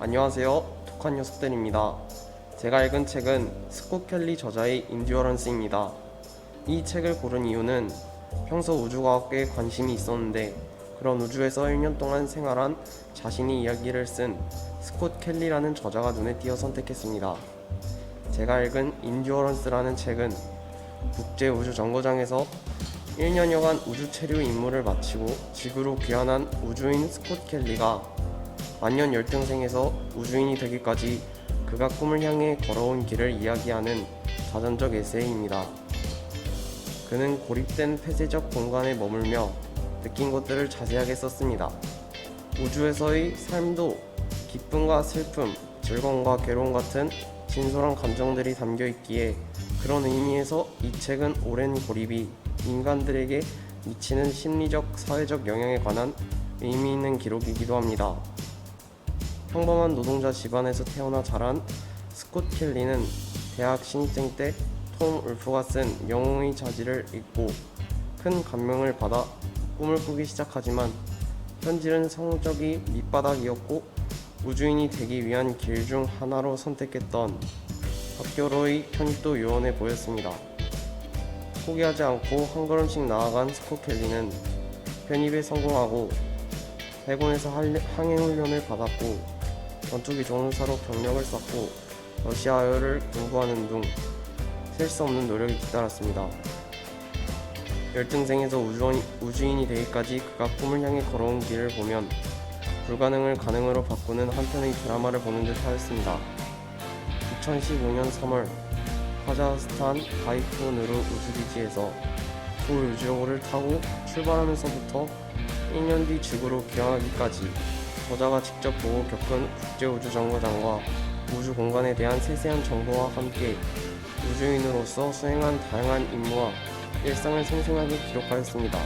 안녕하세요. 독한 녀석들입니다. 제가 읽은 책은 스콧 켈리 저자의 인듀어런스입니다. 이 책을 고른 이유는 평소 우주과학에 관심이 있었는데 그런 우주에서 1년 동안 생활한 자신이 이야기를 쓴 스콧 켈리라는 저자가 눈에 띄어 선택했습니다. 제가 읽은 인듀어런스라는 책은 국제우주정거장에서 1년여간 우주 체류 임무를 마치고 지구로 귀환한 우주인 스콧 켈리가 만년 열등생에서 우주인이 되기까지 그가 꿈을 향해 걸어온 길을 이야기하는 자전적 에세이입니다. 그는 고립된 폐쇄적 공간에 머물며 느낀 것들을 자세하게 썼습니다. 우주에서의 삶도 기쁨과 슬픔, 즐거움과 괴로움 같은 진솔한 감정들이 담겨 있기에 그런 의미에서 이 책은 오랜 고립이 인간들에게 미치는 심리적, 사회적 영향에 관한 의미 있는 기록이기도 합니다. 평범한 노동자 집안에서 태어나 자란 스콧 켈리는 대학 신입생 때 톰 울프가 쓴 영웅의 자질을 읽고 큰 감명을 받아 꿈을 꾸기 시작하지만 현실은 성적이 밑바닥이었고 우주인이 되기 위한 길 중 하나로 선택했던 학교로의 편입도 요원해 보였습니다. 포기하지 않고 한 걸음씩 나아간 스콧 켈리는 편입에 성공하고 해군에서 항행 훈련을 받았고 전투기 조종사로 경력을 쌓고 러시아어를 공부하는 등 셀 수 없는 노력이 뒤따랐습니다. 열등생에서 우주인, 우주인이 되기까지 그가 꿈을 향해 걸어온 길을 보면 불가능을 가능으로 바꾸는 한 편의 드라마를 보는 듯 하였습니다. 2015년 3월 카자흐스탄 바이코누르 우주기지에서 초우주로를 타고 출발하면서부터 1년 뒤 지구로 귀환하기까지 저자가 직접 보고 겪은 국제우주정거장과 우주 공간에 대한 세세한 정보와 함께 우주인으로서 수행한 다양한 임무와 일상을 생생하게 기록하였습니다.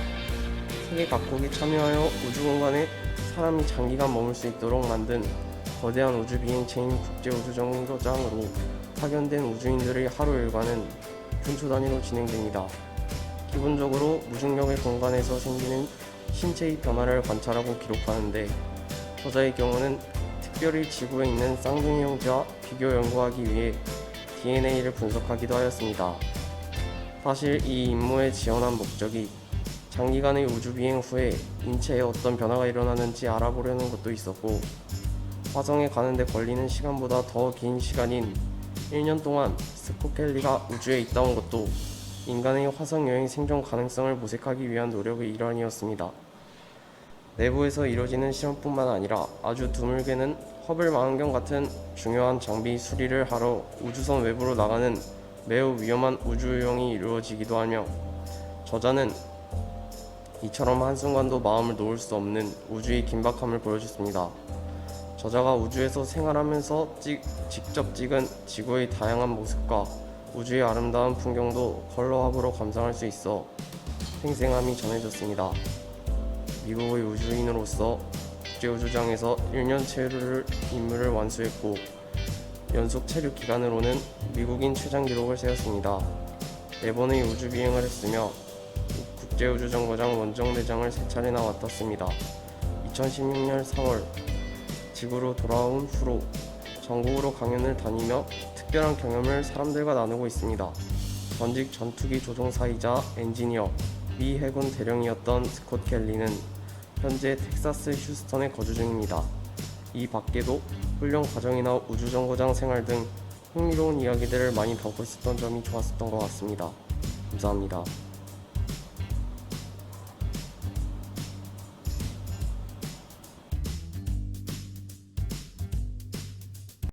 세계 각국이 참여하여 우주 공간에 사람이 장기간 머물 수 있도록 만든 거대한 우주 비행체인 국제우주정거장으로 파견된 우주인들의 하루 일과는 분초 단위로 진행됩니다. 기본적으로 무중력의 공간에서 생기는 신체의 변화를 관찰하고 기록하는데 저자의 경우는 특별히 지구에 있는 쌍둥이 형제와 비교 연구하기 위해 DNA를 분석하기도 하였습니다. 사실 이 임무에 지원한 목적이 장기간의 우주 비행 후에 인체에 어떤 변화가 일어나는지 알아보려는 것도 있었고 화성에 가는데 걸리는 시간보다 더 긴 시간인 1년 동안 스코켈리가 우주에 있다 온 것도 인간의 화성 여행 생존 가능성을 모색하기 위한 노력의 일환이었습니다. 내부에서 이루어지는 실험뿐만 아니라 아주 드물게는 허블 망원경 같은 중요한 장비 수리를 하러 우주선 외부로 나가는 매우 위험한 우주여행이 이루어지기도 하며 저자는 이처럼 한순간도 마음을 놓을 수 없는 우주의 긴박함을 보여줬습니다. 저자가 우주에서 생활하면서 찍- 직접 찍은 지구의 다양한 모습과 우주의 아름다운 풍경도 컬러합으로 감상할 수 있어 생생함이 전해졌습니다. 미국의 우주인으로서 국제우주장에서 1년 체류를 임무를 완수했고 연속 체류 기간으로는 미국인 최장 기록을 세웠습니다. 네 번의 우주 비행을 했으며 국제우주정거장 원정대장을 세 차례나 맡았습니다. 2016년 4월 지구로 돌아온 후로 전국으로 강연을 다니며 특별한 경험을 사람들과 나누고 있습니다. 전직 전투기 조종사이자 엔지니어, 미 해군 대령이었던 스콧 켈리는 현재 텍사스 휴스턴에 거주 중입니다. 이 밖에도 훈련 과정이나 우주정거장 생활 등 흥미로운 이야기들을 많이 담고 있었던 점이 좋았었던 것 같습니다. 감사합니다.